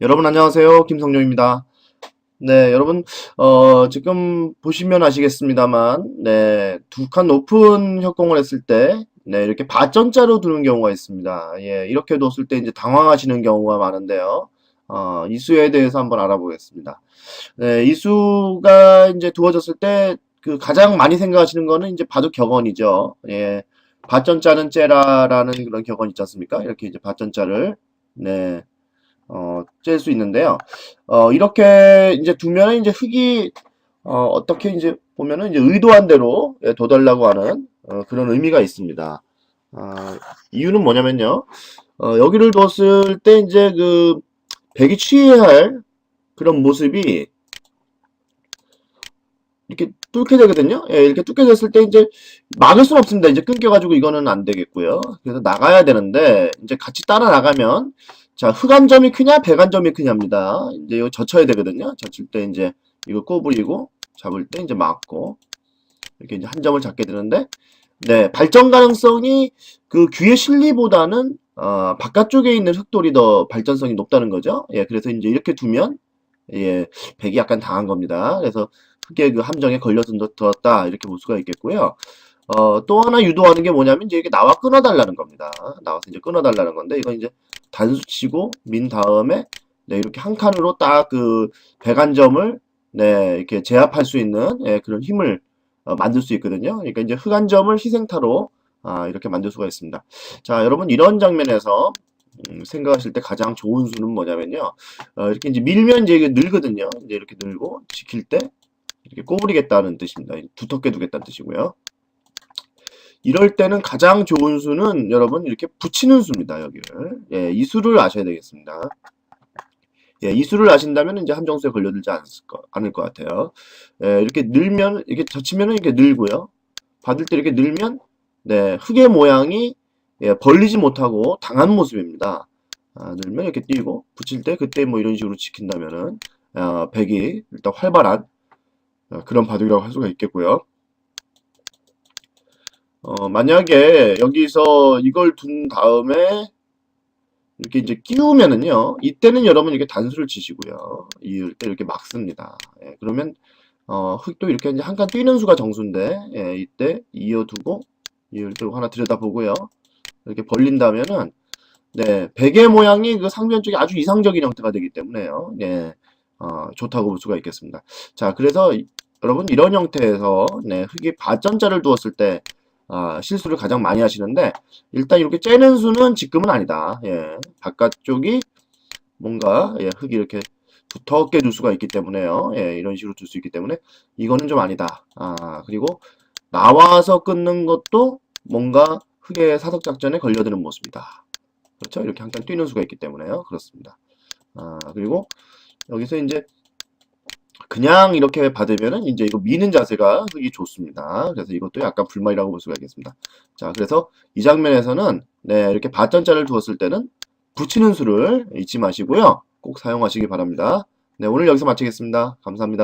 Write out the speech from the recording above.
여러분 안녕하세요. 김성룡입니다. 네, 여러분, 어, 지금 보시면 아시겠습니다만, 네, 두 칸 높은 협공을 했을 때, 네, 이렇게 바전자로 두는 경우가 있습니다. 예, 이렇게 뒀을 때 이제 당황하시는 경우가 많은데요. 어, 이 수에 대해서 한번 알아보겠습니다. 네, 이 수가 이제 두어졌을 때, 그 가장 많이 생각하시는 거는 이제 바둑 격언이죠. 예, 밭전자는 째라라는 그런 격언 있지 않습니까? 이렇게 이제 밭전자를, 네, 어, 짤수 있는데요. 어, 이렇게 이제 두면은 이제 흙이 어, 어떻게 이제 보면은 이제 의도한 대로 예, 둬달라고 하는 어, 그런 의미가 있습니다. 아, 이유는 뭐냐면요. 어, 여기를 뒀을 때 이제 그 백이 취해야 할 그런 모습이 이렇게 뚫게 되거든요. 예, 이렇게 뚫게 됐을 때 이제 막을 수는 없습니다. 이제 끊겨가지고 이거는 안 되겠고요. 그래서 나가야 되는데 이제 같이 따라 나가면 자, 흑안점이 크냐, 백안점이 크냐입니다. 이제 이거 젖혀야 되거든요. 젖힐 때 이제 이거 꼬부리고 잡을 때 이제 막고 이렇게 이제 한 점을 잡게 되는데 네, 발전 가능성이 그 귀의 실리보다는 어, 바깥쪽에 있는 흑돌이 더 발전성이 높다는 거죠. 예, 그래서 이제 이렇게 두면 예, 백이 약간 당한 겁니다. 그래서 흑의 그 함정에 걸려서 들었다 이렇게 볼 수가 있겠고요. 어, 또 하나 유도하는 게 뭐냐면 이제 이게 나와 끊어달라는 겁니다. 나와서 이제 끊어달라는 건데 이건 이제 단수 치고 민 다음에 네, 이렇게 한 칸으로 딱그 백안점을 네, 이렇게 제압할 수 있는 예, 그런 힘을 어, 만들 수 있거든요. 그러니까 이제 흑안점을 희생타로 아, 이렇게 만들 수가 있습니다. 자, 여러분 이런 장면에서 음, 생각하실 때 가장 좋은 수는 뭐냐면요. 어, 이렇게 이제 밀면 이제 늘거든요. 이제 이렇게 늘고 지킬 때 이렇게 꼬부리겠다는 뜻입니다. 두텁게 두겠다는 뜻이고요. 이럴 때는 가장 좋은 수는 여러분 이렇게 붙이는 수입니다. 여기를. 예, 이 수를 아셔야 되겠습니다. 예, 이 수를 아신다면 이제 함정수에 걸려들지 않을 거, 않을 것 같아요. 예, 이렇게 늘면 이렇게 젖히면은 이렇게 늘고요. 받을 때 이렇게 늘면 네, 흙의 모양이 예, 벌리지 못하고 당한 모습입니다. 아, 늘면 이렇게 띄고 붙일 때 그때 뭐 이런 식으로 지킨다면은 아, 백이 일단 활발한 아, 그런 바둑이라고 할 수가 있겠고요. 어, 만약에 여기서 이걸 둔 다음에 이렇게 이제 끼우면은요, 이때는 여러분 이렇게 단수를 치시고요. 이을 때 이렇게 막 씁니다. 예, 그러면 어, 흙도 이렇게 이제 한 칸 뛰는 수가 정수인데, 예, 이때 이어두고 때 하나 들여다보고요. 이렇게 벌린다면은 네, 베개 모양이 그 상변 쪽에 아주 이상적인 형태가 되기 때문에요. 예, 어, 좋다고 볼 수가 있겠습니다. 자, 그래서 이- 여러분 이런 형태에서 네, 흙이 바전자를 두었을 때 아, 실수를 가장 많이 하시는데 일단 이렇게 째는 수는 지금은 아니다. 예, 바깥쪽이 뭔가 예, 흙이 이렇게 두텁게 둘 수가 있기 때문에요. 예, 이런 식으로 둘수 있기 때문에 이거는 좀 아니다. 아, 그리고 나와서 끊는 것도 뭔가 흙의 사석 작전에 걸려드는 모습이다. 그렇죠? 이렇게 한칸 뛰는 수가 있기 때문에요. 그렇습니다. 아, 그리고 여기서 이제 그냥 이렇게 받으면은 이제 이거 미는 자세가 흙이 좋습니다. 그래서 이것도 약간 불만이라고 볼 수가 있겠습니다. 자, 그래서 이 장면에서는 네, 이렇게 밭전자를 두었을 때는 붙이는 수를 잊지 마시고요. 꼭 사용하시기 바랍니다. 네, 오늘 여기서 마치겠습니다. 감사합니다.